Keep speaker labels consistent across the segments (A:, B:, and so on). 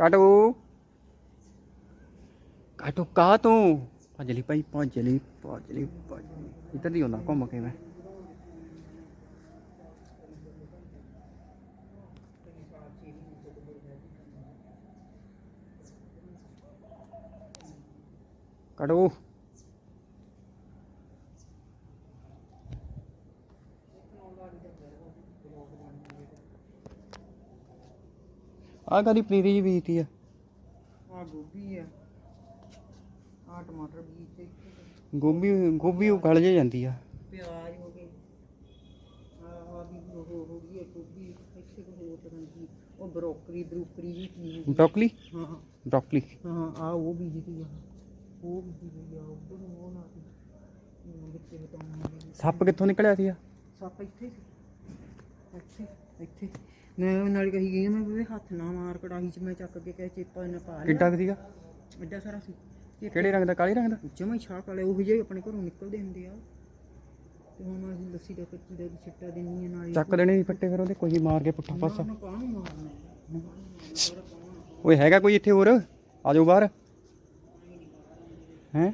A: ਕਾਟੋ ਕਾਟੋ ਕਾ ਤੂੰ ਭੱਜ ਲਈ ਭਾਈ ਭੱਜ ਲਈ ਭੱਜ ਲਈ ਭੱਜ ਲਈ ਇੱਧਰ ਦੀ ਆਉਂਦਾ ਘੁੰਮ ਕੇ ਮੈਂ ਕਾਟੋ ਆ ਕਾਦੀ ਪਨੀਰੀ ਜੀ ਬੀਜਤੀ ਆ?
B: ਆ ਗੋਭੀ ਆ। ਆ ਟਮਾਟਰ ਬੀਜ ਤੇ
A: ਗੋਭੀ ਗੋਭੀ ਉਹ ਗਲ ਜੇ ਜਾਂਦੀ ਆ।
B: ਪਿਆਜ਼ ਹੋ ਗਏ। ਆ ਆ ਵੀ ਹੋ ਹੋ ਹੋ ਗਈ ਆ ਗੋਭੀ। ਇੱਥੇ ਕੋ ਹੋਰ ਤਰ੍ਹਾਂ ਦੀ ਉਹ ਬਰੋਕਲੀ ਬਰੂਕਰੀ ਜੀ ਕੀ ਹੋ ਗਈ।
A: ਬ੍ਰੋਕਲੀ?
B: ਹਾਂ ਹਾਂ,
A: ਬ੍ਰੋਕਲੀ।
B: ਹਾਂ ਆ ਉਹ ਬੀਜਦੀ ਆ। ਉਹ ਬੀਜੀ ਗਈ ਆ ਉਧਰ ਨੂੰ ਉਹ ਨਾ ਦੀ ਵਿੱਚੇ ਬਤਾਉਂ
A: ਸੱਪ ਕਿੱਥੋਂ ਨਿਕਲਿਆ ਸੀ ਆ?
B: ਸੱਪ ਇੱਥੇ ਸੀ। ਇੱਥੇ ਇੱਥੇ। ਮੈਂ ਉਹ ਨਾਲ ਕਹੀ ਗਈ ਮੈਂ ਵੀ ਹੱਥ ਨਾ ਮਾਰ ਕੜਾਹੀ 'ਚ ਮੈਂ ਚੱਕ ਕੇ ਕਹੇ ਚੇਪਾ ਨਾ ਪਾ ਲਿਆ।
A: ਕਿੱਡਾ ਕੁ ਸੀਗਾ
B: ਐਡਾ ਸਾਰਾ ਸੀ। ਚੇਪਾ
A: ਕਿਹੜੇ ਰੰਗ ਦਾ? ਕਾਲੇ ਰੰਗ ਦਾ?
B: ਜਮਾ ਹੀ ਛਾਕ ਵਾਲੇ ਉਹ ਜਿਹੇ ਆਪਣੇ ਘਰੋਂ ਨਿਕਲਦੇ ਹੁੰਦੇ ਆ। ਤੇ ਹੁਣ ਮੈਂ ਲੱਸੀ ਦਾ ਕੱਚੀ ਦਾ ਵੀ ਛਿੱਟਾ ਦਿੰਨੀ ਆ ਨਾਲੇ
A: ਚੱਕ ਦੇਣੇ ਸੀ ਫੱਟੇ ਫਿਰ ਉਹਦੇ ਕੋਈ ਮਾਰ ਕੇ ਪੁੱਠਾ ਪਾਸਾ।
B: ਨਾ ਕਾਹਨੂੰ ਮਾਰਨਾ?
A: ਓਏ ਹੈਗਾ ਕੋਈ ਇੱਥੇ ਹੋਰ? ਆ ਜਾਓ ਬਾਹਰ। ਹੈ?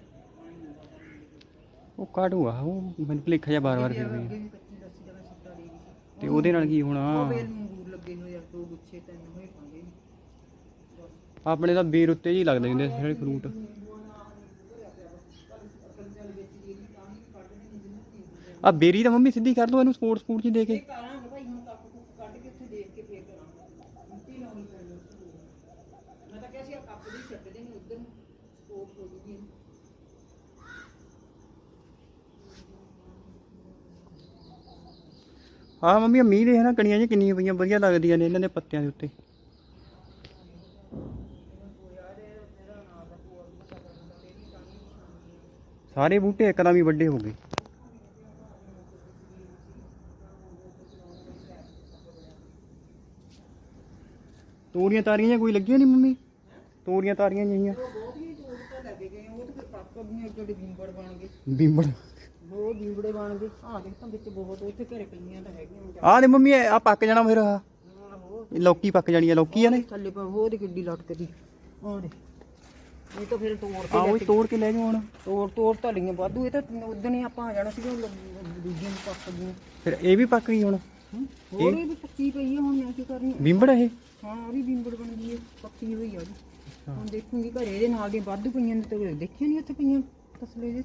A: ਉਹ ਆ? ਉਹ ਮੈਨੂੰ ਭੁਲੇਖਾ ਜਿਹਾ ਬਾਰ-ਬਾਰ ਫਿਰ ਰਹੀ
B: ਵੀ ਕੱਚੀ ਲੱਸੀ ਦਾ ਮੈਂ ਛਿੱਟਾ ਦੇ ਦਿੱਤੀ
A: ਤੇ ਉਹਦੇ ਨਾਲ ਕੀ ਹੋਣਾ?
B: ਉਹ ਵੇਲ ਨੂੰ ਅੰਗੂਰ ਲੱਗੇ ਹੋਏ ਆ ਦੋ ਗੁੱਛੇ ਤਿੰਨ ਹੋਏ ਪਾਂਗੇ
A: ਆਪਣੇ ਤਾਂ ਬੇਰ ਉੱਤੇ ਜੀ ਲੱਗਦੇ ਹੁੰਦੇ ਸਾਰੇ ਫਰੂਟ। ਆ ਬੇਰੀ ਤਾਂ ਮੰਮੀ ਸਿੱਧੀ ਕਰ ਦੋ ਇਹਨੂੰ ਸਪੋਰਟ ਸਪੋਰਟ ਚ ਦੇ ਕੇ
B: ਕਰਾਂਗੇ ਭਾਈ ਹੁਣ ਕੱਪ ਕੁੱਪ ਕੱਢ ਕੇ ਉੱਥੇ ਦੇਖ ਕੇ ਫੇਰ ਕਰਾਂਗੇ ਮਿੱਟੀ ਲਾਉਣੀ ਪੈਣੀ ਮੈਂ ਤਾਂ ਕਿਹਾ ਸੀ ਆ ਕੱਪ ਦੇ ਛੱਡ ਦੇਣੀ ਉਧਰ ਨੂੰ ਸਪੋਰਟ ਹੋ ਜੂਗੀ
A: ਹਾਂ ਮੰਮੀ ਮੀਂਹ ਦੇ ਨਾ ਕਣੀਆਂ ਜਿਹੀਆਂ ਕਿੰਨੀਆਂ ਪਈਆਂ ਵਧੀਆ ਲੱਗਦੀਆਂ ਨੇ ਇਹਨਾਂ ਦੇ ਪੱਤਿਆਂ ਦੇ ਉੱਤੇ। ਸਾਰੇ ਬੂਟੇ ਇੱਕਦਮ ਹੀ ਵੱਡੇ ਹੋ ਗਏ। ਤੋਰੀਆਂ ਤਾਰੀਆਂ ਜਿਹੀਆਂ ਕੋਈ ਲੱਗੀਆਂ ਨਹੀਂ ਮੰਮੀ? ਤੋਰੀਆਂ ਤਾਰੀਆਂ ਜਿਹੀਆਂ।
B: ਬਹੁਤ ਹੀ ਦੂਰ ਤਾਂ ਲੱਗੇ ਗਏ ਉਹ ਤੇ ਫਿਰ ਪੱਕ ਗਈਆਂ ਜਿਹੜੇ ਬਿੰਬੜ ਬਣ ਗਏ।
A: ਬਿੰਬੜ।
B: ਉਹ ਬਿੰਬੜੇ ਬਣ ਗਏ। ਆਹ ਦੇਖ ਤਾਂ ਵਿੱਚ ਬਹੁਤ ਉੱਥੇ ਘਰੇ ਪਈਆਂ ਤਾਂ ਹੈਗੀਆਂ
A: ਆਹ ਦੇ ਮੰਮੀ ਆ ਪੱਕ ਜਾਣਾ ਫਿਰ ਆਹ। ਇਹ ਲੌਕੀ ਪੱਕ ਜਾਣੀ ਆ ਲੌਕੀ ਆ ਨੇ।
B: ਥੱਲੇ ਪਾ ਉਹ ਦੀ ਕਿੱਡੀ ਲਟਕਦੀ ਆਹ ਦੇ ਇਹ ਤਾਂ ਫਿਰ ਤੋੜ ਕੇ
A: ਤੋੜ ਕੇ ਲੈ ਜਾਓ ਹੁਣ।
B: ਤੋੜ ਤੋੜ ਤਾਂ ਲਈਆਂ ਵਾਧੂ। ਇਹ ਤਾਂ ਉਦੋਂ ਹੀ ਆਪਾਂ ਆ ਜਾਣਾ ਸੀਗਾ ਉਹ ਦੂਜੀਆਂ ਨੂੰ ਪੱਕ ਗਈਆਂ।
A: ਫਿਰ ਇਹ ਵੀ ਪੱਕ ਗਈ ਹੁਣ।
B: ਹਮ, ਹੋਰ ਇਹ ਵੀ ਪੱਕੀ ਪਈ ਆ ਹੁਣ ਮੈਂ ਕੀ ਕਰਨੀ?
A: ਬਿੰਬੜ ਇਹ?
B: ਹਾਂ ਆ ਵੀ ਬਿੰਬੜ ਬਣ ਗਈ ਹੈ ਪੱਕੀ ਹੋਈ ਆ। ਜੀ ਹੁਣ ਦੇਖੂੰਗੀ ਘਰੇ ਇਹਦੇ ਨਾਲ ਦੀਆਂ ਵਾਧੂ ਪਈਆਂ ਨੇ ਤੇ ਦੇਖਿਆ ਨਹੀਂ ਇੱਥੇ ਪਈਆਂ ਤਸਲੇ ਜੇ।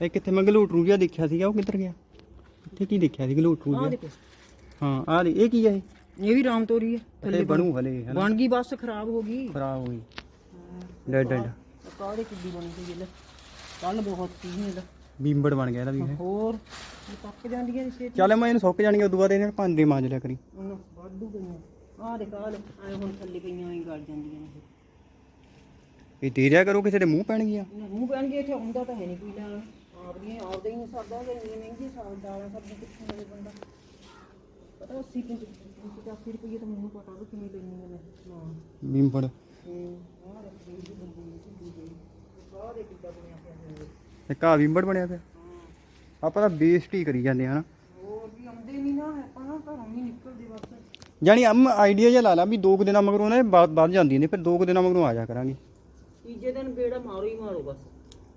A: ਇਹ ਕਿੱਥੇ? ਮੈਂ ਗਲੂਟਰੂ ਜਿਹਾ ਦੇਖਿਆ ਸੀਗਾ ਉਹ ਕਿੱਧਰ ਗਿਆ? ਇੱਥੇ ਕੀ ਦੇਖਿਆ ਸੀ? ਗਲੂਟਰੂ
B: ਆਹ
A: ਜਿਹਾ।
B: ਦੇਖੋ।
A: ਹਾਂ ਆਹ ਦੇ ਇਹ ਕੀ ਹੈ ਇਹ?
B: ਇਹ ਵੀ ਰਾਮ ਤੋਰੀ ਹੈ
A: ਥੱਲੇ ਬਣੂ ਹਲੇ ਹਨਾ?
B: ਬਣ ਗਈ ਬਸ ਖਰਾਬ ਹੋ ਗਈ।
A: ਖਰਾਬ ਹੋਈ ਡੈਡ ਡੈਡ।
B: ਕਾਹਦੇ ਕਿੱਡੀ ਬਣ ਗਈ ਇਹ ਕੱਲ ਬਹੁਤ ਸੀ ਇਹਦਾ।
A: ਬਿੰਬੜ ਬਣ ਗਿਆ ਇਹਦਾ ਵੀ ਇਹ।
B: ਹੋਰ? ਇਹ ਪੱਕ ਜਾਂਦੀਆਂ ਨੇ ਛੇਤੀ।
A: ਚੱਲ ਮੈਂ ਇਹਨੂੰ ਸੁੱਕ ਜਾਣੀਆਂ ਉਦੋਂ ਬਾਅਦ ਇਹਨਾਂ ਨੂੰ ਭਾਂਡੇ ਮਾਂਜ ਲਿਆ ਕਰੀ।
B: ਉਹਨਾਂ ਵਾਧੂ ਪਈਆਂ। ਆਹ ਦੇ ਕਾਲ ਐ ਹੁਣ ਥੱਲੇ ਪਈਆਂ ਐ ਗੜ ਜਾਂਦੀਆਂ ਨੇ
A: ਇਹ। ਦੇ ਕਰੋ ਕਿਸੇ ਦੇ ਮੂੰਹ ਪੈਣਗੀਆਂ।
B: ਇਹਨਾਂ ਮੂੰਹ ਪੈਣਗੇ ਇੱਥੇ ਆਉਂਦਾ ਤਾਂ ਹੈ ਨਹੀਂ ਕੋਈ ਲੈਣ ਆਪਦੀਆਂ ਆਪਦੇ ਹੀ ਨੀ ਸਰਦਾ ਜੇ ਇੰਨੀ ਮਹਿੰਗੀ ਸਾਗ ਦਾਲਾਂ ਸਬਜ਼ੀ ਕਿੱਥੋਂ ਮਿਲੇ ਬੰਦਾ ਪਤਾ 80 85 ਰੁਪਏ ਤਾਂ ਮੈਨੂੰ ਪਤਾ ਵੀ ਕਿੰਨੀ ਲੈਣੀ ਨੇ ਹਾਂ।
A: ਬਿੰਬੜ
B: ਹੂੰ ਆਹ ਰੱਖੀ ਜੀ ਬੰਦੀ ਜੀ ਦੂਜੇ ਆਹ ਦੇ ਕਿੱਦਾਂ ਬਣਿਆ ਪਿਆ ਹੈ
A: ਇੱਕ ਆ ਬਿੰਬੜ ਬਣਿਆ ਪਿਆ। ਆਪਾਂ ਤਾਂ ਬੇਸਟ ਹੀ ਕਰੀ ਜਾਂਦੇ ਹਾਂ ਨਾ।
B: ਹੋਰ ਵੀ ਆਉਂਦੇ ਨਹੀਂ ਨਾ ਆਪਾਂ ਨਾ ਘਰੋਂ ਨਹੀਂ ਨਿਕਲਦੇ ਬਸ।
A: ਜਾਨੀ ਅਮ ਆਈਡੀਆ ਜਿਹਾ ਲਾ ਲਾ ਵੀ ਦੋ ਕੁ ਦਿਨਾਂ ਮਗਰੋਂ ਨਾ ਇਹ ਵੱਧ ਵੱਧ ਜਾਂਦੀਆਂ ਨੇ ਫਿਰ ਦੋ ਕੁ ਦਿਨਾਂ ਮਗਰੋਂ ਆ ਜਾ ਕਰਾਂਗੇ।
B: ਤੀਜੇ ਦਿਨ ਬੇੜਾ ਮਾਰੋ ਹੀ ਮਾਰੋ ਬਸ।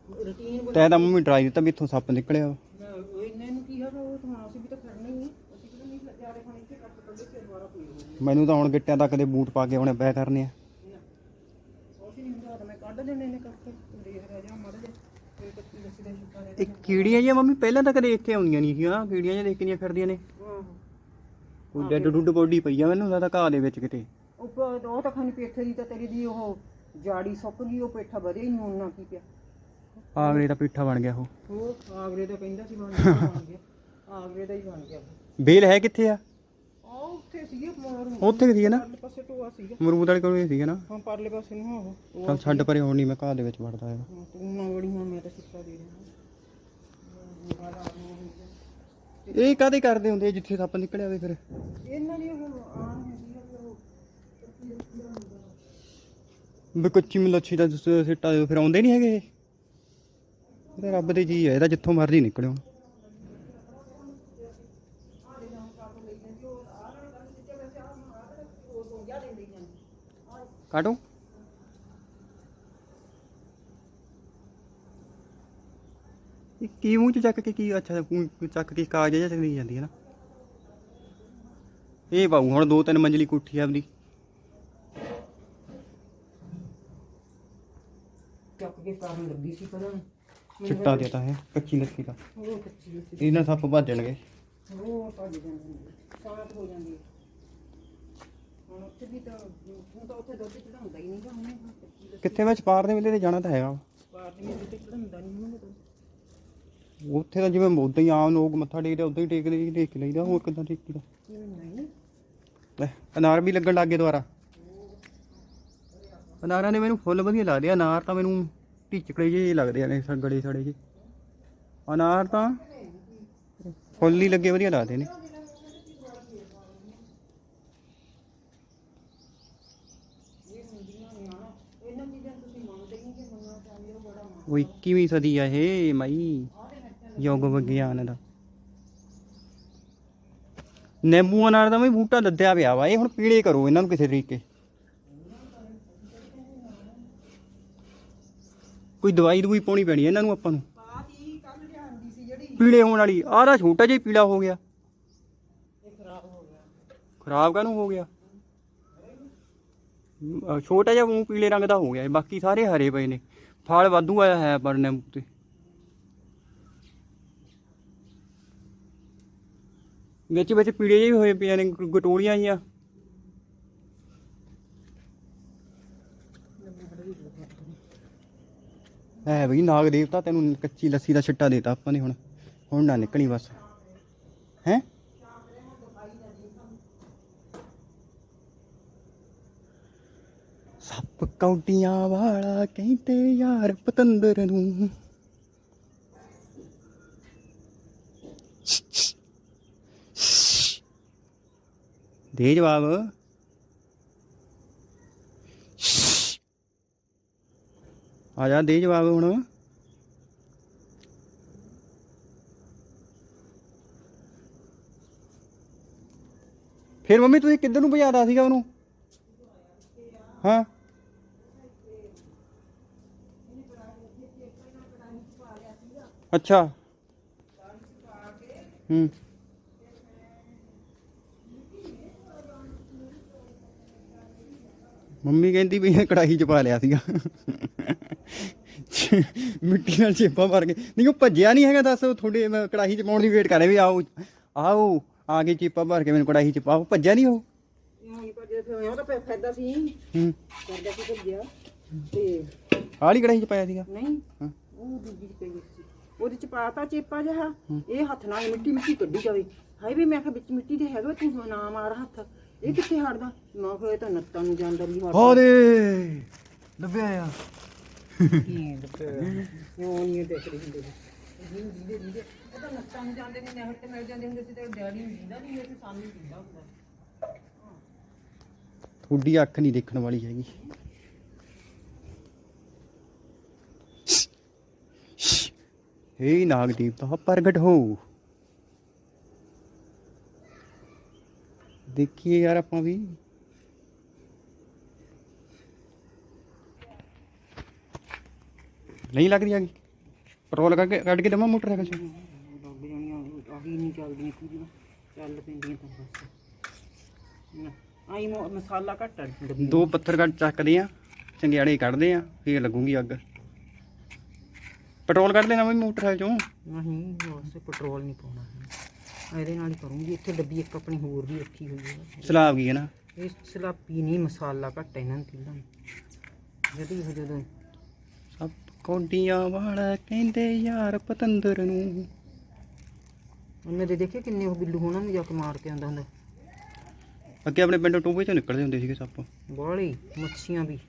B: ਰੁਟੀਨ ਬਣਾ
A: ਤੈਂ ਤਾਂ ਮੰਮੀ ਟਰਾਈ ਦਿੱਤਾ ਵੀ ਇੱਥੋਂ ਸੱਪ ਨਿਕਲਿਆ ਵਾ।
B: ਉਹ ਇੰਨੇ ਨੂੰ ਕੀ ਹੈਗਾ ਉਹ ਤਾਂ ਹੁਣ ਅਸੀਂ ਵੀ ਤਾਂ ਕਰਨਾ ਹੀ ਹੈ ਅਸੀਂ ਕਿਹੜਾ ਨਹੀਂ ਜਾੜੇ ਖਾਣੇ ਇੱਥੇ ਕੱਟ ਕੱਢੇ ਫਿਰ ਦੁਬਾਰਾ ਕੋਈ ਹੋਊਗੀ
A: ਮੈਨੂੰ ਤਾਂ ਹੁਣ ਗਿੱਟਿਆਂ ਤੱਕ ਦੇ ਬੂਟ ਪਾ ਕੇ ਹੁਣੇ ਬੈ ਕਰਨੇ ਆ।
B: ਕੁਛ ਨਹੀਂ ਹੁੰਦਾ ਤਾਂ ਮੈਂ ਕੱਢ ਦੇਣੇ ਨੇ ਕਰਕੇ ਤੂੰ ਦੇਖ ਰਿਹਾ ਜਾ ਮੜ ਜਾ। ਫਿਰ ਕੱਚੀ ਲੱਸੀ ਦਾ ਛੁੱਟਾ ਦੇ
A: ਇਹ ਕੀੜੀਆਂ ਜਿਹੀਆਂ ਮੰਮੀ ਪਹਿਲਾਂ ਤਾਂ ਕਦੇ ਇੱਥੇ ਆਉਂਦੀਆਂ ਨਹੀਂ ਸੀਗੀਆਂ ਕੀੜੀਆਂ ਜਿਹੀਆਂ ਦੇਖ ਕਿੰਨੀਆਂ ਫਿਰਦੀਆਂ ਨੇ।
B: ਆਹੋ।
A: ਕੋਈ ਡੈਡ ਡੁੱਡ ਬੋਡੀ ਪਈ ਆ ਮੈਨੂੰ ਲੱਗਦਾ ਘਾਹ ਦੇ ਵਿੱਚ ਕਿਤੇ।
B: ਉੱਪਰ ਉਹ ਤਾਂ ਖਾਣੀ ਪੇਠੇ ਦੀ ਤਾਂ ਤੇਰੀ ਦੀ ਉਹ ਜਾੜੀ ਸੁੱਕ ਗਈ ਉਹ ਪੇਠਾ ਵਧਿਆ ਹੀ ਨਹੀਂ ਉਹਨਾਂ ਕੀ ਪਿਆ
A: ਆਗਰੇ ਦਾ ਪਿੱਠਾ ਬਣ ਗਿਆ ਉਹ।
B: ਉਹ ਆਗਰੇ ਦਾ ਕਹਿੰਦਾ ਸੀ ਬਣ ਗਿਆ ਬਣ ਗਿਆ। ਆਗਰੇ ਦਾ ਹੀ ਬਣ ਗਿਆ
A: ਬੇਲ ਹੈ ਕਿੱਥੇ ਆ?
B: ਆ ਉੱਥੇ ਸੀਗੇ ਮੋਰ
A: ਉੱਥੇ ਸੀ ਨਾ?
B: ਪਰਲੇ ਪਾਸੇ ਟੋਆ ਸੀਗਾ।
A: ਮਰੂਦ ਵਾਲੇ ਕੋਲ ਸੀਗਾ ਨਾ?
B: ਹਾਂ ਪਰਲੇ ਪਾਸੇ ਨੂੰ ਉਹ। ਉਹ
A: ਚੱਲ ਛੱਡ ਪਰੇ ਹੁਣ ਨਹੀਂ ਮੈਂ ਘਾਹ ਦੇ ਵਿੱਚ ਵੜਦਾ ਹੈਗਾ
B: ਹਾਂ, ਤੂੰ ਨਾ ਬੜੀ ਹੁਣ ਮੈਂ ਤਾਂ ਸਿੱਕਾ ਦੇ ਰਿਹਾ
A: ਇਹ ਕਾਦੇ ਕਰਦੇ ਹੁੰਦੇ ਜਿੱਥੇ ਸੱਪ ਨਿਕਲਿਆ ਹੋਵੇ ਫਿਰ?
B: ਇਹਨਾਂ ਦੀ ਉਹ ਆਣ ਹੁੰਦੀ ਵੀ ਉਹ
A: ਕੱਚੀ ਮੱਛੀ ਦਾ ਸਿੱਟਾ ਫਿਰ ਆਉਂਦੇ ਨਹੀਂ ਹੈਗੇ ਇਹ ਤਾਂ ਰੱਬ ਦੀ ਚੀਜ਼ ਹੈ ਇਹਦਾ ਜਿੱਥੋਂ ਮਰਜ਼ੀ ਨਿਕਲਿਓ। ਕਾਟੋ ਇਹ ਕੀ ਮੂੰਹ ਚ ਚੱਕ ਕੇ ਕੀ, ਅੱਛਾ ਚੱਕ ਕੇ ਕਾਗਜ਼ ਜਿਹਾ ਚੱਕਦੀ ਜਾਂਦੀ ਹੈ ਨਾ। ਇਹ ਪਾਉ ਹੁਣ ਦੋ ਤਿੰਨ ਮੰਜ਼ਲੀ ਕੋਠੀ ਆ ਆਪਦੀ।
B: ਚੱਕ ਕੇ ਕਾਰਨ ਲੱਗੀ ਸੀ ਪਤਾ
A: ਚਿੱਟਾ ਦੇਤਾ ਹੈ ਕੱਚੀ ਲੱਸੀ ਦਾ।
B: ਉਹ ਕੱਚੀ ਸੀ
A: ਇਹਨਾਂ ਸੱਪ ਭੱਜਣਗੇ
B: ਉਹ ਭੱਜ ਜਾਂਦੇ ਨੇ ਸਾਥ ਹੋ ਜਾਂਦੀ ਹੈ ਹੁਣ ਉੱਥੇ ਵੀ ਤਾਂ ਹੁਣ ਤਾਂ ਉੱਥੇ ਦੁੱਧ ਚੜਾਉਂਦਾ ਹੀ ਨਹੀਂ ਗਾ ਉਹਨੇ ਕੱਚੀ ਲੱਸੀ
A: ਕਿੱਥੇ ਮੈਂ ਚਪਾਰ ਦੇ ਵੇਲੇ ਤੇ ਜਾਣਾ ਤਾਂ ਹੈਗਾ
B: ਪਾਰਟੀ ਵਿੱਚ ਤੇ ਚੜਾਉਂਦਾ ਨਹੀਂ ਉਹਨੇ ਤਾਂ।
A: ਉੱਥੇ ਤਾਂ ਜਿਵੇਂ ਉਦਾਂ ਹੀ ਆਮ ਲੋਕ ਮੱਥਾ ਟੇਕਦੇ ਉਦਾਂ ਹੀ ਟੇਕਦੇ ਟੇਕ ਲਈਦਾ ਹੋਰ ਕਿੱਦਾਂ ਟੇਕੀਦਾ
B: ਕਿਵੇਂ ਨਹੀਂ
A: ਲੈ ਅਨਾਰ ਵੀ ਲੱਗਣ ਲੱਗ ਗਏ ਦੁਬਾਰਾ। ਅਨਾਰਾਂ ਨੇ ਮੈਨੂੰ ਫੁੱਲ ਵਧੀਆ ਲੱਗਦੇ ਆ ਅਨਾਰ ਤਾਂ ਮੈਨੂੰ ਢਿਚਕੜੇ ਜਿਹੇ ਲੱਗਦੇ ਆ ਨੇ ਸਗੜੇ ਸੜੇ ਜਿਹੇ। ਅਨਾਰ ਤਾਂ ਫੁੱਲ ਹੀ ਲੱਗੇ, ਵਧੀਆ ਲੱਗਦੇ ਨੇ। ਉਹ 21ਵੀਂ ਸਦੀ ਆ ਇਹ, ਮਾਈ। ਯੋਗ ਵਿਗਿਆਨ ਦਾ। ਨਿੰਬੂ ਅਨਾਰ ਦਾ ਵੀ ਬੂਟਾ ਲੱਦਿਆ ਪਿਆ ਵਾ, ਇਹ ਹੁਣ ਪੀਲੇ ਕਰੋ ਇਹਨਾਂ ਨੂੰ ਕਿਸੇ ਤਰੀਕੇ। ਕੋਈ ਦਵਾਈ ਦਵਾਈ ਪਾਉਣੀ ਪੈਣੀ ਹੈ ਇਹਨਾਂ ਨੂੰ ਆਪਾਂ ਨੂੰ।
B: ਬਾਤ ਹੀ ਕੱਲ ਲਿਆਂਦੀ ਸੀ ਜਿਹੜੀ
A: ਪੀਲੇ ਹੋਣ ਵਾਲੀ ਆਹ ਤਾਂ ਛੋਟਾ ਜਿਹਾ ਹੀ ਪੀਲਾ ਹੋ ਗਿਆ।
B: ਇਹ ਖਰਾਬ ਹੋ ਗਿਆ
A: ਖਰਾਬ ਕਾਹਨੂੰ ਹੋ ਗਿਆ? ਅਹ ਛੋਟਾ ਜਿਹਾ ਮੂੰਹ ਪੀਲੇ ਰੰਗ ਦਾ ਹੋ ਗਿਆ ਇਹ, ਬਾਕੀ ਸਾਰੇ ਹਰੇ ਪਏ ਨੇ। ਫਲ ਵਾਧੂ ਆਇਆ ਹੈ ਪਰ ਨਿੰਬੂ ਤੇ। ਵਿੱਚ ਵਿੱਚ ਪੀਲੇ ਜਿਹੇ ਵੀ ਹੋਏ ਪਏ ਨੇ ਗ- ਗਟੋਲੀਆਂ ਜੀਆਂ ਹੈ ਬਈ, ਨਾਗ ਦੇਵਤਾ ਤੈਨੂੰ ਕੱਚੀ ਲੱਸੀ ਦਾ ਛਿੱਟਾ ਦੇਤਾ ਆਪਾਂ ਨੇ ਹੁਣ। ਹੁਣ ਨਾ ਨਿਕਲੀ ਬਸ। ਹੈ? ਸੱਪ ਕੌਡੀਆਂ ਵਾਲਾ ਕਹਿੰਦੇ ਯਾਰ ਪਤੰਦਰ ਨੂੰ। ਦੇ ਜਵਾਬ। ਆ ਜਾ ਦੇ ਜਵਾਬ ਹੁਣ। ਫਿਰ ਮੰਮੀ ਤੁਸੀਂ ਕਿੱਧਰ ਨੂੰ ਭਜਾਦਾ ਸੀਗਾ ਉਹਨੂੰ? ਹਾਂ। ਅੱਛਾ। ਹੂੰ। ਮੰਮੀ ਕਹਿੰਦੀ ਵੀ ਇਹ ਕੜਾਹੀ ਚ ਪਾ ਲਿਆ ਸੀਗਾ। ਮਿੱਟੀ ਨਾਲ ਚੇਪਾ ਭਰ ਕੇ। ਨਹੀਂ ਉਹ ਭੱਜਿਆ ਨਹੀਂ ਹੈਗਾ ਦੱਸ ਤੁਹਾਡੇ ਮੈਂ ਕੜਾਹੀ ਚ ਪਾਉਣ ਦੀ ਵੇਟ ਕਰ ਰਿਹਾ ਵੀ ਆਓ ਆਓ ਆ ਕੇ ਚੇਪਾ ਭਰ ਕੇ ਮੈਨੂੰ ਕੜਾਹੀ ਚ ਪਾਓ। ਭੱਜਿਆ ਨਹੀਂ ਉਹ?
B: ਨਹੀਂ ਪਰ ਜੇ ਫਿਰ ਉਹ ਤਾਂ ਫਿਰ ਫਾਇਦਾ ਸੀ।
A: ਹੂੰ।
B: ਕਰਦਾ ਸੀ ਭੱਜਿਆ। ਤੇ
A: ਆਲੀ ਕੜਾਹੀ ਚ ਪਾਇਆ ਸੀਗਾ?
B: ਨਹੀਂ। ਉਹ ਦੂਜੀ ਚ ਪਈ ਸੀ। ਉਹਦੇ ਚ ਪਾਤਾ ਚੇਪਾ ਜਿਹਾ। ਇਹ ਹੱਥ ਨਾਲ ਮਿੱਟੀ ਮਿੱਟੀ ਕੱਢੀ ਜਾਵੇ। ਹਾਏ ਵੀ ਮੈਂ ਕਿਹਾ ਵਿੱਚ ਮਿੱਟੀ ਦੇ ਹੈਗਾ ਤੂੰ ਨਾ ਮਾਰ ਹੱਥ। ਇਹ ਕਿੱਥੇ ਹਟਦਾ? ਮੈਂ ਕਿਹਾ ਇਹ ਤਾਂ ਨੱਤਾਂ ਨੂੰ ਜਾਂਦਾ ਵੀ ਹਟ
A: ਹਾਰੇ ਲੱਭਿਆ ਆ।
B: ਕੀ ਉਹ ਨਹੀਂ ਦੇਖ ਰਹੀ ਹੁੰਦੇ? ਜੀ ਜੀ ਜੀ ਇਹ ਤਾਂ ਨੱਤਾਂ ਨੂੰ ਜਾਂਦੇ ਨੇ ਨਹਿਰ ਤੇ ਮਿਲ ਜਾਂਦੇ ਹੁੰਦੇ ਸੀ ਤੇ ਡੈਡੀ ਨੂੰ ਦਿੰਦਾ ਨਹੀਂ ਸੀ ਸਾਨੂੰ ਦਿੰਦਾ ਹੁੰਦਾ।
A: ਤੁਹਾਡੀ ਅੱਖ ਨਹੀਂ ਦੇਖਣ ਵਾਲੀ ਹੈਗੀ। ਹੇ ਨਾਗ ਦੇਵਤਾ ਪ੍ਰਗਟ ਹੋ। ਦੇਖੀਏ ਯਾਰ ਆਪਾਂ ਵੀ। ਨਹੀਂ ਲੱਗ ਰਹੀ ਪੈਟਰੋਲ ਕੱਢ ਕੇ ਕੱਢ ਕੇ ਦਮਾ ਮੋਟਰਸਾਈਕਲ 'ਚ?
B: ਲੱਗ ਜਾਣੀਆਂ ਆਹੀ ਨਹੀਂ ਚੱਲਦੀਆਂ ਕੁਝ ਚੱਲ ਪੈਂਦੀਆਂ ਤਾਂ ਬਸ ਆਈ ਮਸਾਲਾ ਘੱਟ
A: ਦੋ ਪੱਥਰ ਕੱਢ ਚੱਕਦੇ ਆ, ਚੰਗਿਆੜੇ ਕੱਢਦੇ ਆ, ਫੇਰ ਲੱਗੂਗੀ ਅੱਗ। ਪੈਟਰੋਲ ਕੱਢ ਲੈਣਾ ਮੈਂ ਮੋਟਰਸਾਈਕਲ ਚੋਂ।
B: ਨਹੀਂ ਵਾਸਤੇ ਪੈਟਰੋਲ ਨਹੀਂ ਪਾਉਣਾ। ਇਹਦੇ ਨਾਲ ਹੀ ਕਰੂੰਗੀ। ਇੱਥੇ ਡੱਬੀ ਇੱਕ ਆਪਣੀ ਹੋਰ ਵੀ ਰੱਖੀ ਹੋਈ ਹੈ।
A: ਸਲਾਬ ਗਈ ਹੈ ਨਾ?
B: ਇਹ ਸਲਾਪੀ ਨਹੀਂ ਮਸਾਲਾ ਘੱਟ ਹੈ ਇਹਨਾਂ ਤਿੰਨਾਂ ਜਦੀ ਹੋ ਜਦੋਂ
A: ਸਭ ਕੋਡੀਆਂ ਵਾਲਾ ਕਹਿੰਦੇ ਯਾਰ ਪਤੰਦਰ ਨੂੰ।
B: ਉਹਨੇ ਦੇ ਦੇਖੇ ਕਿੰਨੇ ਉਹ ਬਿੱਲੂ ਹੋਣਾ ਨੂੰ ਜਾ ਕੇ ਮਾਰ ਕੇ ਆਉਂਦਾ ਹੁੰਦਾ।
A: ਅੱਗੇ ਆਪਣੇ ਪਿੰਡੋਂ ਟੋਬੇ ਚੋਂ ਨਿਕਲਦੇ ਹੁੰਦੇ ਸੀਗੇ ਸੱਪ
B: ਬਾਹਲੀ ਮੱਛੀਆਂ ਵੀ।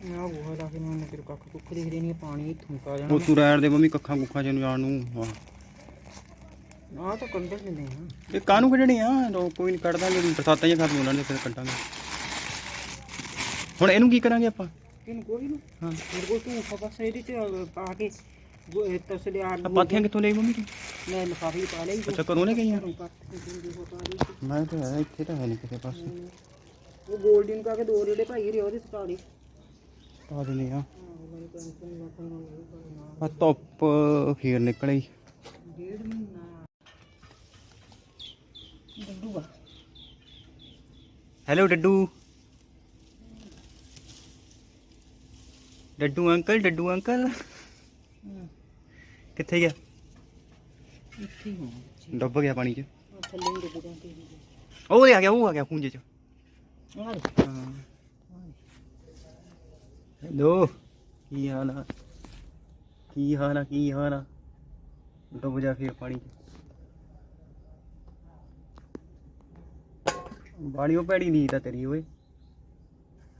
B: ਉਹ ਬੋਹਾ ਲਾ ਕੇ ਮੈਂ ਤੇਰੇ ਕੱਖ ਕੁੱਖ ਦਿਖਦੇ ਨਹੀਂ ਪਾਣੀ ਇੱਥੋਂ ਕਾ ਜਾਣਾ।
A: ਉਹ ਤੂੰ ਰਹਿਣ ਦੇ ਮੰਮੀ ਕੱਖਾਂ ਕੁੱਖਾਂ ਚ ਨੂੰ ਜਾਣ ਨੂੰ।
B: ਆਹ ਤਾਂ ਕੱਢ ਦਿੰਦੇ ਆ।
A: ਇਹ ਕਾਹਨੂੰ ਕੱਢਣੇ ਆ? ਲੋ ਕੋਈ ਨਹੀਂ ਕੱਢ ਦਾਂਗੇ ਬਰਸਾਤਾਂ ਜਿਹਾ ਖਤਮ ਹੋਣ ਦੇ ਫਿਰ ਕੱਢਾਂਗੇ। ਹੁਣ ਇਹਨੂੰ ਕੀ ਕਰਾਂਗੇ ਆਪਾਂ?
B: ਕਿਨ ਕੋਈ ਨੂੰ।
A: ਹਾਂ।
B: ਮੇਰੇ ਕੋਲ ਤੂੰ ਫਬਸ ਇਹਦੇ ਅਹ, ਪਾ ਕੇ ਤਸਲੇ ਆ
A: ਆ ਪਾਥੀਆਂ ਕਿੱਥੋਂ ਲਈ ਮੰਮੀ ਤੂੰ?
B: ਮੈਂ ਲਿਫਾਫੇ ਪਾ ਲਈ
A: ਅੱਛਾ ਕਦੋਂ ਲੈ ਗਈਆਂ ਮੈਂ ਤਾਂ ਇੱਥੇ ਤਾਂ ਹੈ ਨਹੀਂ ਕਿਸੇ ਪਾਸੇ।
B: ਉਹ ਗੋਲਡਨ ਕਾ ਕੇ ਦੋ ਜਿਹੜੇ ਭਾਈ ਰਿਓ ਦੇ ਸਟਾਰੀ
A: ਪਾ ਦਿੰਦੇ ਆ। ਆ ਧੁੱਪ ਫੇਰ ਨਿਕਲੀ।
B: ਡੇਢ ਮਹੀਨਾ
A: ਹੈਲੋ ਡੱਡੂ। ਡੱਡੂ ਅੰਕਲ ਡੱਡੂ ਅੰਕਲ। ਕਿੱਥੇ ਗਿਆ?
B: ਇੱਥੇ ਹੀ ਹੋਣਾ
A: ਡੁੱਬ ਗਿਆ ਪਾਣੀ 'ਚ।
B: ਉਹ ਥੱਲੇ ਹੀ ਡੱਬੇ ਜਾਂਦੇ
A: ਉਹ ਆ ਗਿਆ ਉਹ ਆ ਗਿਆ ਖੂੰਜੇ 'ਚ।
B: ਹਾਂ।
A: ਹੈਲੋ, ਕੀ ਹਾਲ ਆ? ਕੀ ਹਾਲ ਆ, ਕੀ ਹਾਲ ਆ? ਡੁੱਬ ਜਾ ਫੇਰ ਪਾਣੀ 'ਚ। ਬਾਣੀ ਉਹ ਭੈੜੀ ਨੀਂਦ ਆ ਤੇਰੀ ਓਏ।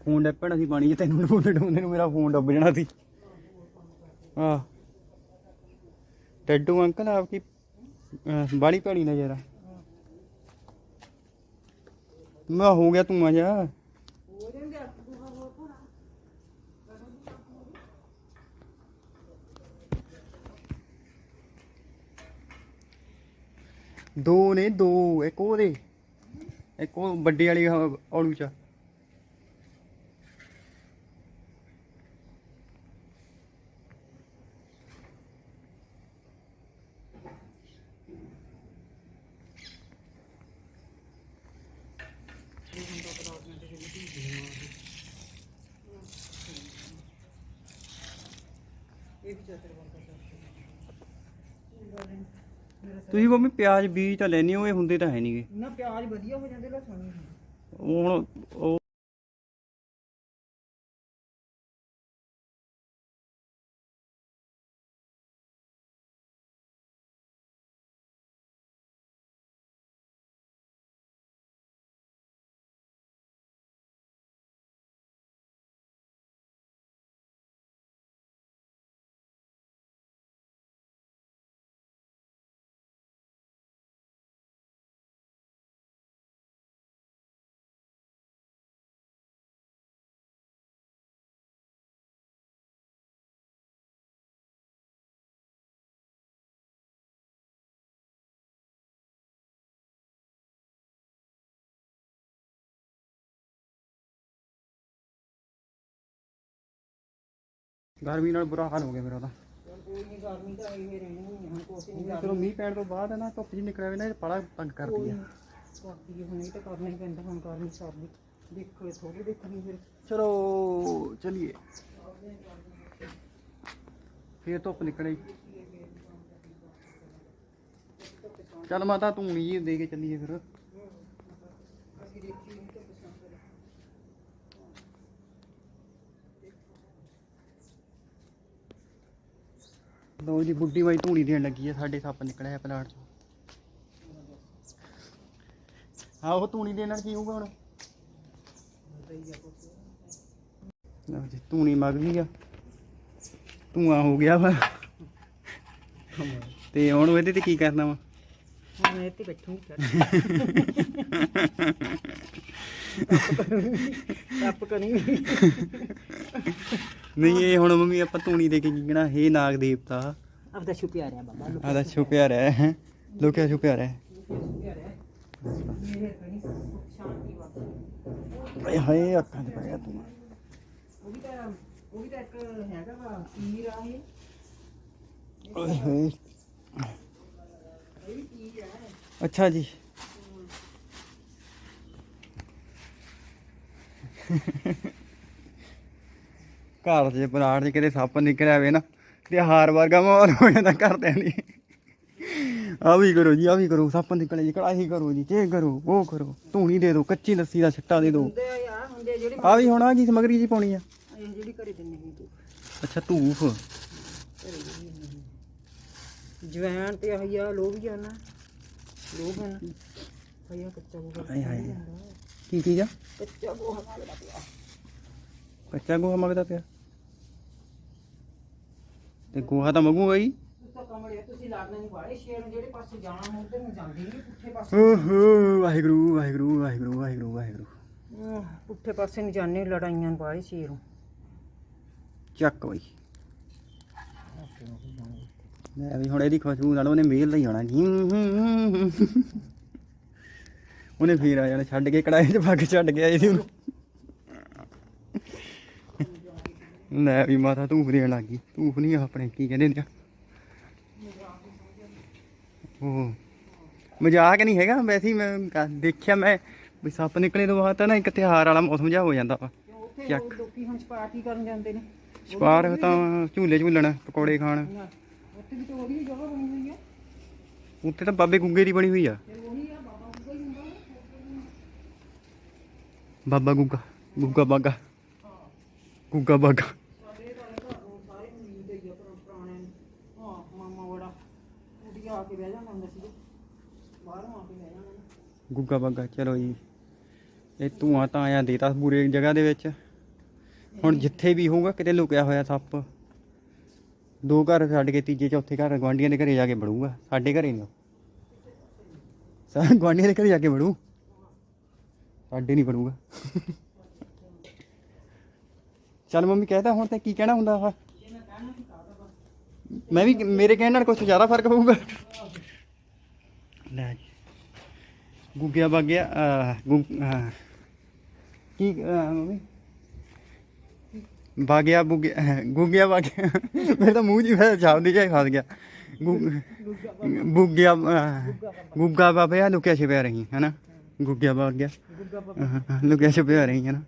A: ਫੋਨ ਡੱਪਣਾ ਸੀ ਪਾਣੀ 'ਚ, ਤੈਨੂੰ ਡੁੱਬਦੇ ਡੁੱਬਦੇ ਨੂੰ ਮੇਰਾ ਫੋਨ ਡੁੱਬ ਜਾਣਾ ਸੀ। ਆ ਟੱਡੂ ਅੰਕਲ ਆਪਕੀ ਬਾੜੀ ਭੈੜੀ ਨਜ਼ਰ ਆ। ਮੈਂ ਹੋ ਗਿਆ ਤੂੰ ਆ ਜਾ ਦੋ ਨੇ, ਦੋ, ਇੱਕ ਉਹਦੇ। ਇੱਕ ਉਹ ਵੱਡੇ ਵਾਲੀ ਆਹ ਔਲੂ ਚ।
B: ਇਹ ਵੀ ਚਾਤਰ ਬੰਦਾ
A: ਤੁਸੀਂ ਮੰਮੀ ਪਿਆਜ਼ ਬੀਜ ਤਾਂ ਲੈਣੀ ਹੋ ਇਹ ਹੁੰਦੇ ਤਾਂ ਹੈ ਨਹੀਂਗੇ
B: ਨਾ ਪਿਆਜ਼ ਵਧੀਆ ਹੋ ਜਾਂਦੇ ਲਸਣ ਨਹੀਂ
A: ਹੁਣ ਉਹ ਗਰਮੀ ਨਾਲ ਬੁਰਾ ਹਾਲ ਹੋ ਗਿਆ ਮੇਰਾ ਤਾਂ।
B: ਕੋਈ ਨਹੀਂ ਗਰਮੀ ਤਾਂ ਇਹ ਰਹਿਣੀ ਹੈ ਹੁਣ ਕੋਸ਼ਿਸ਼ ਨਹੀਂ
A: ਚਲੋ ਮੀਂਹ ਪੈਣ ਤੋਂ ਬਾਅਦ ਨਾ ਧੁੱਪ ਜੀ ਨਿਕਲਿਆ ਨਾ ਇਹ ਤੰਗ ਕਰਦੀ ਆ।
B: ਕਰਦੀ ਹੈ ਹੁਣ ਇਹ ਤਾਂ ਕਰਨਾ ਹੀ ਪੈਂਦਾ ਹੁਣ ਗਰਮੀ ਸਰਦੀ। ਦੇਖੋ ਥੋੜੀ ਦੇਖਣੀ ਫਿਰ।
A: ਚਲੋ ਚਲਿਏ। ਫੇਰ ਧੁੱਪ ਨਿਕਲੇ। ਚੱਲ ਮਾਤਾ ਤੂੰ ਨਹੀਂ ਦੇ ਕੇ ਚੱਲੀਏ ਫਿਰ
B: ਅਸੀਂ ਦੇਖੀ ਨਹੀਂ ਤਾਂ ਪਸੰਦ
A: ਲੋ ਜੀ ਬੁੱਢੀ ਬਾਈ ਧੂਣੀ ਦੇਣ ਲੱਗੀ ਆ ਸਾਡੇ ਸੱਪ ਨਿਕਲਿਆ ਹੈ ਪਲਾਟ ਚੋਂ। ਹਾਂ ਉਹ ਧੂਣੀ ਦੇਣ ਨਾਲ ਕੀ ਹੋਊਗਾ ਹੁਣ? ਲਓ ਜੀ ਧੂਣੀ ਮੱਗ ਗਈ ਆ। ਧੂਆਂ ਹੋ ਗਿਆ ਵਾ। ਤੇ ਹੁਣ ਇਹਦੇ ਤੇ ਕੀ ਕਰਨਾ ਵਾ?
B: ਹੁਣ ਮੈਂ ਇੱਥੇ ਬੈਠੂੰਗੀ ਫਿਰ ਟੱਪ ਕਰੀ
A: ਨਹੀਂ ਇਹ ਹੁਣ ਮੰਮੀ ਆਪਾਂ ਧੂਣੀ ਦੇ ਕੇ ਕੀ ਕਹਿਣਾ? ਹੇ ਨਾਗ ਦੇਵਤਾ।
B: ਆਪਦਾ ਛੁਪਿਆ ਰਿਹਾ ਬਾਬਾ
A: ਆਦਾ ਛੁਪਿਆ ਰਹਿ ਹੈ। ਲੁਕਿਆ ਛੁਪਿਆ ਰਹਿ
B: ਛੁਪਿਆ ਰਿਹਾ ਮੇਰੇ ਕਣੀ ਸ਼ਾਂਤੀ ਵਾਸਤੇ
A: ਹਾਏ ਹਾਏ ਅੱਖਾਂ 'ਚ ਪੈ ਗਿਆ ਤੂੰ
B: ਉਹ ਵੀ ਤਾਂ ਉਹ ਵੀ ਤਾਂ ਇੱਕ ਹੈਗਾ ਵਾ ਪੀਰ ਆ ਇਹ।
A: ਓਏ ਹੋਏ।
B: ਇਹ ਵੀ ਪੀਰ ਆ
A: ਅੱਛਾ ਜੀ। ਘਰ ਦੇ ਪਲਾਟ 'ਚ ਕਿਤੇ ਸੱਪ ਨਿਕਲਿਆ ਵੇ ਨਾ ਤੇ ਹਾਰ ਵਰਗਾ ਮਾਹੌਲ ਹੋ ਜਾਂਦਾ ਘਰਦਿਆਂ ਦੀ। ਆ ਵੀ ਕਰੋ ਜੀ ਆ ਵੀ ਕਰੋ ਸੱਪ ਨਿਕਲੇ ਜੀ ਕੜਾਹੀ ਕਰੋ ਜੀ ਇਹ ਕਰੋ ਉਹ ਕਰੋ ਧੂਣੀ ਦੇ ਦਿਓ ਕੱਚੀ ਲੱਸੀ ਦਾ ਛੱਟਾ ਦੇ ਦਿਓ
B: ਆ
A: ਵੀ ਹੁਣ ਆ ਕੀ ਸਮਗਰੀ ਜੀ ਪਾਉਣੀ ਆ।
B: ਇਹ ਜਿਹੜੀ ਘਰੇ ਦਿੰਨੇ ਨਹੀਂ ਤੂੰ।
A: ਅੱਛਾ ਧੂਫ।
B: ਜਵੈਣ ਤੇ ਆਹੀ ਆ ਲੋਹ ਵੀ ਜਾਣਾ ਲੋਹ ਹੈ ਨਾ। ਭਈਆ ਕੱਚਾ ਗੋਹਾ।
A: ਹਾਏ ਹਾਏ। ਕੀ ਚੀਜ਼ ਆ?
B: ਕੱਚਾ ਗੋਹਾ। ਲੱਗਦਾ ਪਿਆ
A: ਕੱਚਾ ਗੋਹਾ ਮੰਗਦਾ ਪਿਆ? ਤੇ ਗੋਹਾ ਤਾਂ ਮੰਗੂਗਾ ਹੀ।
B: ਤੁਸੀਂ ਤਾਂ ਕਮੜੇ ਤੁਸੀਂ ਲੜਨਾ ਨਹੀਂ ਵਾਲੇ ਸ਼ੇਰ ਨੂੰ ਜਿਹੜੇ ਪਾਸੇ ਜਾਣਾ ਹੁਣ ਤੇ ਨੂੰ ਜਾਂਦੇ ਨਹੀਂ ਪੁੱਠੇ ਪਾਸੇ।
A: ਓਹੋ ਵਾਹਿਗੁਰੂ ਵਾਹਿਗੁਰੂ ਵਾਹਿਗੁਰੂ ਵਾਹਿਗੁਰੂ ਵਾਹਿਗੁਰੂ।
B: ਪੁੱਠੇ ਪਾਸੇ ਨਹੀਂ ਜਾਂਦੇ ਲੜਾਈਆਂ ਨੂੰ ਵਾਲੇ ਸ਼ੇਰ ਨੂੰ।
A: ਚੱਕ ਬਈ। ਮੈਂ ਵੀ ਹੁਣ ਇਹਦੀ ਖੁਸ਼ਬੂ ਨਾਲ ਉਹਨੇ ਮੇਲ ਲਈ ਆਉਣਾ ਜੀ ਉਹਨੇ ਫੇਰ ਆ ਜਾਣਾ ਛੱਡ ਕੇ ਕੜਾਈ 'ਚ ਪੱਗ ਛੱਡ ਗਿਆ ਇਹਦੀ ਉਹਨੂੰ। ਲੈ ਵੀ ਮਾਤਾ ਧੂਫ ਦੇਣ ਲੱਗ ਗਈ। ਧੂਫ ਨਹੀਂ ਆਪਣੇ ਕੀ ਕਹਿੰਦੇ ਨੇ ਉਹ ਮਜ਼ਾਕ ਨਹੀਂ ਹੈਗਾ? ਵੈਸੇ ਹੀ ਮੈਂ ਦੇਖਿਆ ਮੈਂ ਵੀ ਸੱਪ ਨਿਕਲੇ ਤੋਂ ਬਾਅਦ ਤਾਂ ਨਾ ਇੱਕ ਤਿਉਹਾਰ ਵਾਲਾ ਮੌਸਮ ਜਿਹਾ ਹੋ ਜਾਂਦਾ ਵਾ। ਚੱਕ।
B: ਲੋਕੀ ਹੁਣ ਪਾਰਟੀ ਕਰਨ ਜਾਂਦੇ ਨੇ।
A: ਸਪਾਰ ਤਾਂ ਝੂਲੇ ਝੂਲਣ ਪਕੌੜੇ ਖਾਣ।
B: ਉੱਥੇ ਵੀ ਤਾਂ ਉਹਦੀ ਜਗ੍ਹਾ ਬਣੀ ਹੋਈ ਹੈ
A: ਉੱਥੇ ਤਾਂ ਬਾਬੇ ਗੁੱਗੇ ਦੀ ਬਣੀ ਹੋਈ ਆ।
B: ਬਾਬਾ
A: ਗੁੱਗਾ ਗੁੱਗਾ ਬਾਗਾ। ਗੁੱਗਾ ਬਾਗਾ
B: ਸਾਡੇ ਤਾਂ ਇਹ ਘਰ ਨੂੰ ਸਾਰੇ ਉਮੀਦ ਹੀ ਆ ਪਰ ਪੁਰਾਣੇ ਨੂੰ। ਹਾਂ ਮਾਮਾ ਬੜਾ ਉਹਦੀ ਆ ਕੇ ਬਹਿ ਜਾਂਦਾ ਹੁੰਦਾ ਸੀ ਬਾਹਰੋਂ ਆ ਕੇ ਬਹਿ ਜਾਂਦਾ
A: ਗੁੱਗਾ ਬਾਗਾ, ਚਲੋ ਜੀ। ਇਹ ਧੂਆਂ ਤਾਂ ਆਇਆ ਦੇਤਾ ਪੂਰੇ ਜਗ੍ਹਾ ਦੇ ਵਿੱਚ। ਹੁਣ ਜਿੱਥੇ ਵੀ ਹੋਊਗਾ ਕਿਤੇ ਲੁਕਿਆ ਹੋਇਆ ਸੱਪ। ਦੋ ਘਰ ਛੱਡ ਕੇ ਤੀਜੇ, ਚੌਥੇ ਘਰ ਗੁਆਂਢੀਆਂ ਦੇ ਘਰੇ ਜਾ ਕੇ ਵੜੂਗਾ। ਸਾਡੇ ਘਰੇ ਨਹੀਂ ਸਾਰੇ ਗਵਾਂਢੀਆਂ ਦੇ ਘਰੇ ਜਾ ਕੇ ਵੜੂ। ਸਾਡੇ ਨਹੀਂ ਵੜੂਗਾ। ਚੱਲ ਮੰਮੀ ਕਹਤਾ ਹੁਣ ਤੇ ਕੀ ਕਹਿਣਾ ਹੁੰਦਾ ਵਾ? ਮੈਂ ਵੀ ਮੇਰੇ ਕਹਿਣ ਨਾਲ ਕੁਝ ਜ਼ਿਆਦਾ ਫ਼ਰਕ ਪਊਗਾ। ਲੈ ਗੁੱਗਿਆ ਬਾਗਿਆ ਅਹ, ਗੁੱਗ ਕੀ ਅਹ, ਮੰਮੀ? ਬਾਗਿਆ ਬੁਗਿਆ ਗੁੱਗਿਆ ਬਾਗਿਆ। ਮੇਰੇ ਤਾਂ ਮੂੰਹ ਜੀ ਫੇਰ ਜਿਹਾ ਹੀ ਫਸ ਗਿਆ। ਗੁੱਗ- ਬੁੱਗਿਆ ਗੁੱਗਾ ਬਾਬਿਆ ਲੁਕਿਆ ਛਿਪਿਆ ਰਹੀ ਹੈਨਾ? ਗੁੱਗਿਆ ਬਾਗਿਆ
B: ਗੁੱਗਾ
A: ਲੁਕਿਆ ਛਿਪਿਆ ਰਹੀ ਹੈਨਾ?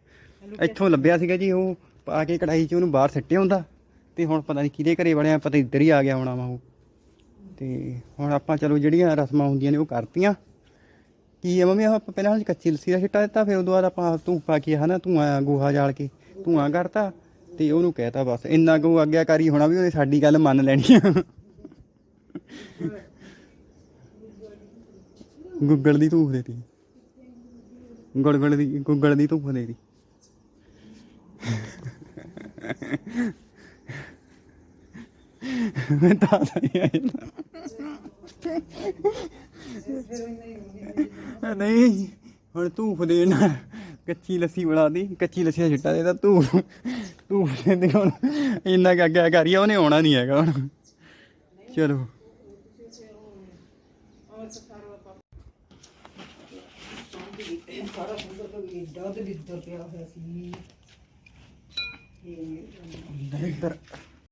A: ਇੱਥੋਂ ਲੱਭਿਆ ਸੀਗਾ ਜੀ ਉਹ ਪਾ ਕੇ ਕੜਾਈ 'ਚ ਉਹਨੂੰ ਬਾਹਰ ਸਿੱਟਿਆ ਹੁੰਦਾ। ਤੇ ਹੁਣ ਪਤਾ ਨਹੀਂ ਕਿਹਦੇ ਘਰੇ ਵੜਿਆ, ਪਤਾ ਇੱਧਰ ਹੀ ਆ ਗਿਆ ਹੋਣਾ ਵਾ ਉਹ ਤੇ ਹੁਣ ਆਪਾਂ ਚਲੋ ਜਿਹੜੀਆਂ ਰਸਮਾਂ ਹੁੰਦੀਆਂ ਨੇ ਉਹ ਕਰਤੀਆਂ। ਕੀ ਹੈ ਮੰਮੀ ਆਪਾਂ ਪਹਿਲਾਂ ਹੁਣ ਕੱਚੀ ਲੱਸੀ ਦਾ ਛਿੱਟਾ ਦਿੱਤਾ, ਫਿਰ ਉਦੋਂ ਬਾਅਦ ਆਪਾਂ ਧੂਪ ਪਾ ਕੇ ਹਨਾ, ਧੂਆਂ, ਗੋਹਾ ਜਾਲ ਕੇ ਧੂਆਂ ਕਰਤਾ ਤੇ ਉਹਨੂੰ ਕਹਿਤਾ ਬਸ। ਇੰਨਾ ਕੁ ਆਗਿਆਕਾਰੀ ਹੋਣਾ ਵੀ ਉਹਨੇ ਸਾਡੀ ਗੱਲ ਮੰਨ ਲੈਣੀ ਆ। ਗੁੱਗਲ ਦੀ ਧੂਫ ਦੇਤੀ ਗੁੜਗੁੜ ਦੀ, ਗੁੱਗਲ ਦੀ ਧੂਫ ਦੇਤੀ ਮੈਂ ਤਾਂ ਨਹੀਂ ਆਇਆ ਨਹੀਂ ਹੁਣ ਧੂਫ ਦੇ ਨਾਲ ਕੱਚੀ ਲੱਸੀ ਬਣਾ ਦੀ ਕੱਚੀ ਲੱਸੀ ਦਾ ਛਿੱਟਾ ਦੇ ਤਾਂ ਧੂਫ ਧੂਫ ਦੇ ਦੇ ਹੁਣ ਇੰਨਾ ਕੁ ਅੱਗੇ ਕਰੀਆ ਉਹਨੇ ਆਉਣਾ ਨਹੀਂ ਹੈਗਾ ਹੁਣ। ਚਲੋ।
B: ਸਾਰਾ ਸੁੰਦਰ ਤੋਂ ਏਡਾ ਤੇ ਪਿਆ ਹੋਇਆ ਸੀ। ਇਹ
A: ਇੱਧਰ